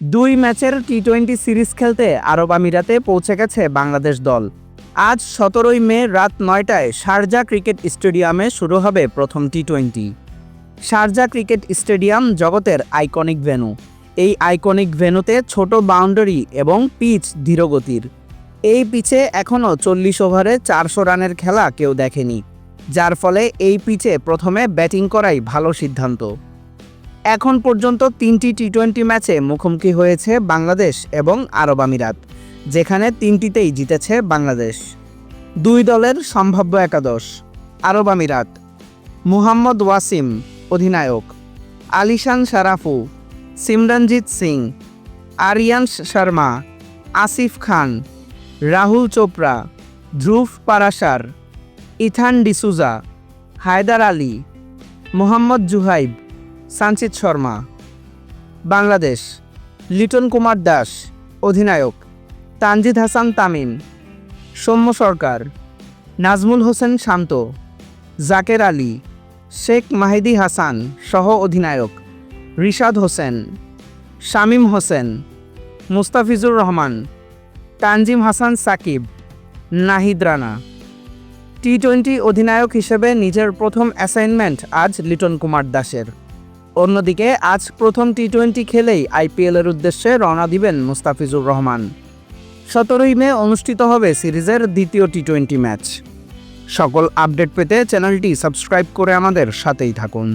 দুই ম্যাচের T twenty series খেলতে আরব আমিরাতে পৌঁছে গেছে বাংলাদেশ দল। আজ সতেরোই মে রাত নয়টায় শারজা ক্রিকেট স্টেডিয়ামে শুরু হবে প্রথম T twenty Sharjah cricket stadium জগতের আইকনিক ভেনু এই আইকনিক ভেনুতে ছোট বাউন্ডারি এবং পিচ ধীরগতির। এই পিচে এখনও চল্লিশ ওভারে চারশো রানের খেলা কেউ দেখেনি, যার ফলে এই পিচে প্রথমে ব্যাটিং করাই ভালো সিদ্ধান্ত। এখন পর্যন্ত তিনটি টি টোয়েন্টি ম্যাচে মুখোমুখি হয়েছে বাংলাদেশ এবং আরব আমিরাত, যেখানে তিনটিতেই জিতেছে বাংলাদেশ। দুই দলের সম্ভাব্য একাদশ, আরব আমিরাত। মুহাম্মদ ওয়াসিম, অধিনায়ক। আলিশান শারাফু, সিমরনজিৎ সিং। আরিয়ান শর্মা, আসিফ খান। রাহুল চোপড়া, ধ্রুব পারাসার ইথান ডিসুজা, হায়দার আলী। মোহাম্মদ জুহাইব। সানচিত শর্মা। বাংলাদেশ, লিটন কুমার দাস, অধিনায়ক, তানজিদ হাসান তামিম, সৌম্য সরকার, নাজমুল হোসেন শান্ত, জাকের আলী, শেখ মাহিদি হাসান সহ অধিনায়ক, রিশাদ হোসেন, শামীম হোসেন, মুস্তাফিজুর রহমান, তানজিম হাসান সাকিব, নাহিদ রানা। টি টোয়েন্টি অধিনায়ক হিসেবে নিজের প্রথম অ্যাসাইনমেন্ট আজ লিটন কুমার দাসের। অন্যদিকে, আজ প্রথম টি টোয়েন্টি খেলেই আইপিএলের উদ্দেশ্যে রওনা দিবেন মুস্তাফিজুর রহমান। সতেরোই মে অনুষ্ঠিত হবে সিরিজের দ্বিতীয় টি টোয়েন্টি ম্যাচ। সকল আপডেট পেতে চ্যানেলটি সাবস্ক্রাইব করে আমাদের সাথেই থাকুন।